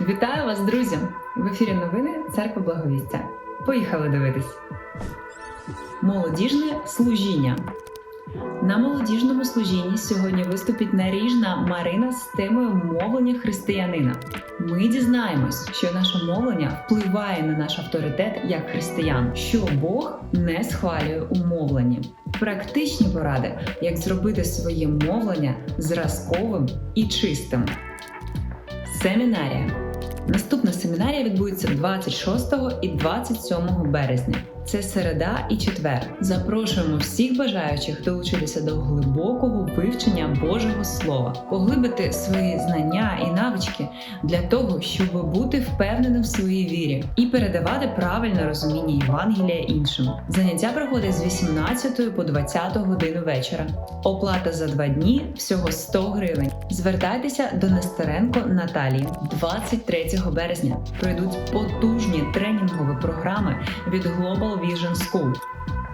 Вітаю вас, друзі! В ефірі новини Церква Благовістя. Поїхали дивитись. Молодіжне служіння. На молодіжному служінні сьогодні виступить наріжна Марина з темою мовлення християнина. Ми дізнаємось, що наше мовлення впливає на наш авторитет як християн, що Бог не схвалює у мовленні. Практичні поради, як зробити своє мовлення зразковим і чистим. Семінарія. Наступна семінарія відбудеться 26 і 27 березня. Це середа і четвер. Запрошуємо всіх бажаючих долучитися до глибокого вивчення Божого Слова, поглибити свої знання і навички для того, щоб бути впевненим в своїй вірі і передавати правильне розуміння Євангелія іншим. Заняття проходить з 18 по 20 годину вечора. Оплата за два дні всього 100 гривень. Звертайтеся до Нестеренко Наталії 23 березня. Пройдуть потужні програми від Global Vision School.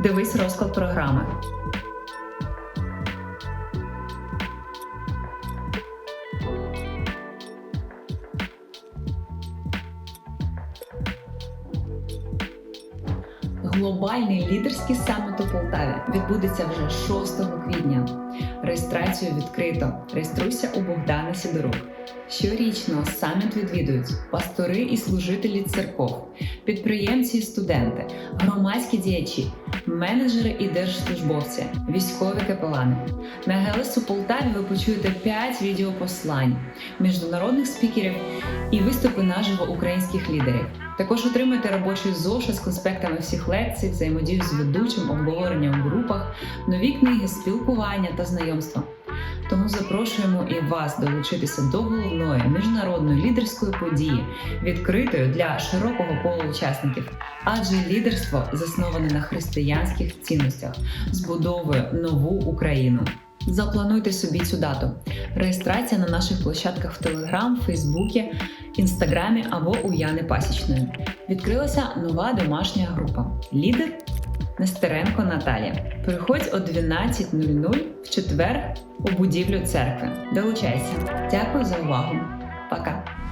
Дивись розклад програми. Глобальний лідерський саміт у Полтаві відбудеться вже 6 квітня. Реєстрацію відкрито. Реєструйся у Богдана Сидорук. Щорічно саміт відвідують пастори і служителі церков, підприємці і студенти, громадські діячі, менеджери і держслужбовці, військові капелани. На Гелес у Полтаві ви почуєте 5 відеопослань, міжнародних спікерів і виступи наживо українських лідерів. Також отримайте робочий зошит з конспектами всіх лекцій, взаємодію з ведучим, обговорення у групах, нові книги, спілкування та знайомства. Тому запрошуємо і вас долучитися до головної міжнародної лідерської події, відкритої для широкого кола учасників. Адже лідерство засноване на християнських цінностях, збудовує нову Україну. Заплануйте собі цю дату. Реєстрація на наших площадках в Телеграм, Фейсбуці, Інстаграмі або у Яни Пасічної. Відкрилася нова домашня група Лідер Нестеренко Наталія. Приходь о 12.00 в четвер у будівлю церкви. Долучайся. Дякую за увагу. Пока.